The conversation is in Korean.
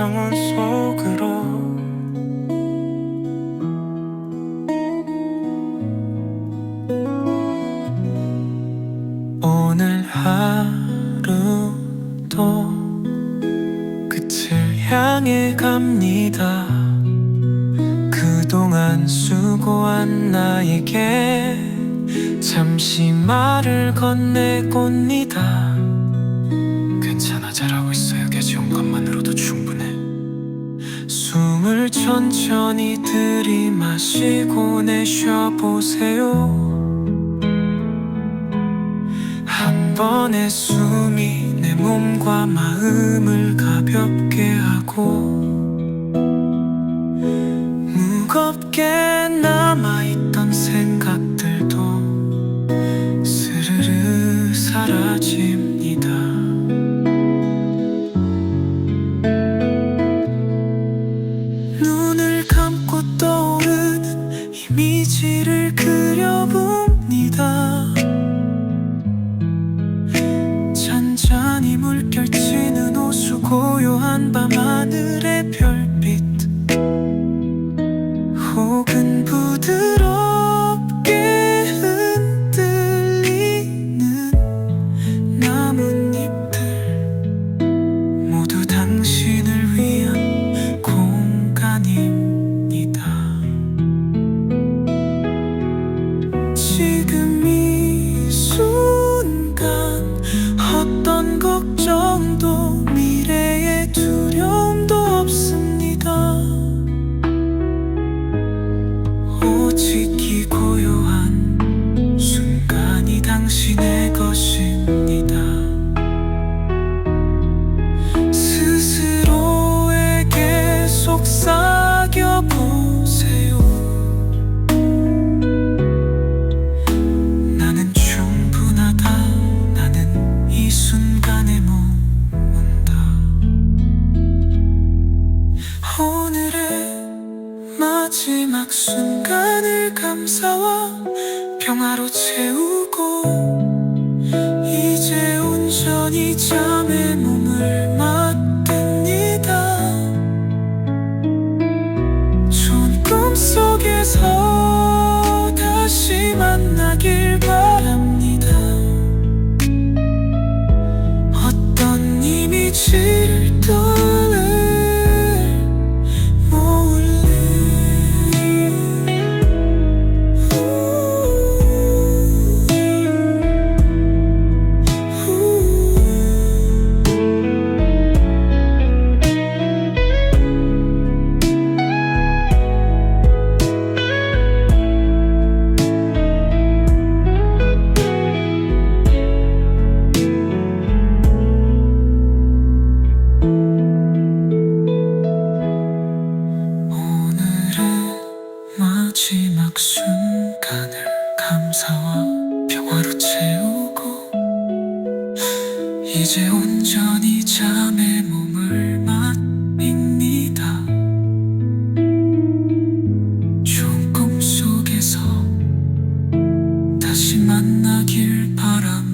향원 속으로. 오늘 하루도 끝을 향해 갑니다. 그동안 수고한 나에게 잠시 말을 건네곤니다. 괜찮아 잘하고 있어요. 개지온 것만으로도. 숨을 천천히 들이마시고 내쉬어보세요. 한 번의 숨이 내 몸과 마음을 가볍게 하고 마지막 순간을 감싸와 평화로 채우고 이제 온전히 잠에 몸을 맡듭니다. 좋은 꿈속에서 마지막 순간을 감사와 평화로 채우고 이제 온전히 잠에 몸을 맡깁니다. 좋은 꿈속에서 다시 만나길 바랍니다.